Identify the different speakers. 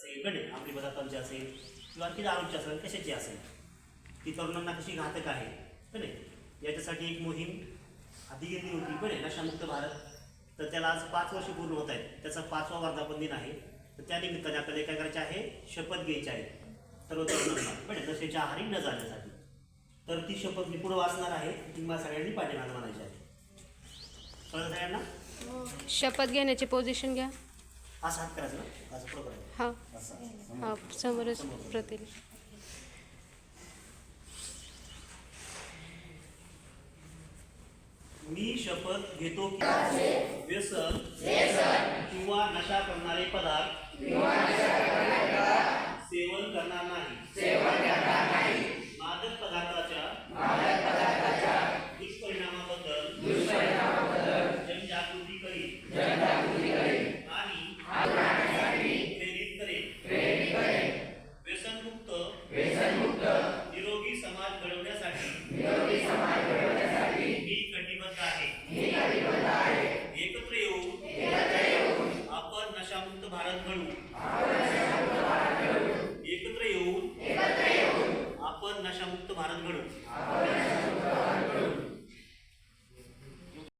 Speaker 1: असेल गणे आपली पदार्थांची असेल किंवा आणखी दारूची असेल कशाची असेल ती तरुणांना कशी घातक आहे का नाही? याच्यासाठी एक मोहीम आधी घेतली होती पण आहे नशामुक्त भारत. तर त्याला आज पाच वर्ष पूर्ण होत आहेत. त्याचा पाचवा वर्धापन दिन आहे. तर त्या निमित्ताने आपल्याला काय करायचे आहे? शपथ घ्यायची आहे. सर्व तरुणांना पण नशेच्या आहारी न जाण्यासाठी. तर ती शपथ मी पुढे वाचणार आहे. ती मला सगळ्यांनी पाठीमागे म्हणायची आहे. सगळ्यांना?
Speaker 2: शपथ घेण्याची पोझिशन घ्या.
Speaker 1: असं हात करायचं ना? असं
Speaker 2: हा.
Speaker 1: असं
Speaker 2: हा समोरच प्रतील.
Speaker 1: मी शपथ घेतो की व्यसन किंवा नशा करणारे पदार्थ कळू एकत्र येऊन आपण नशामुक्त भारत घडू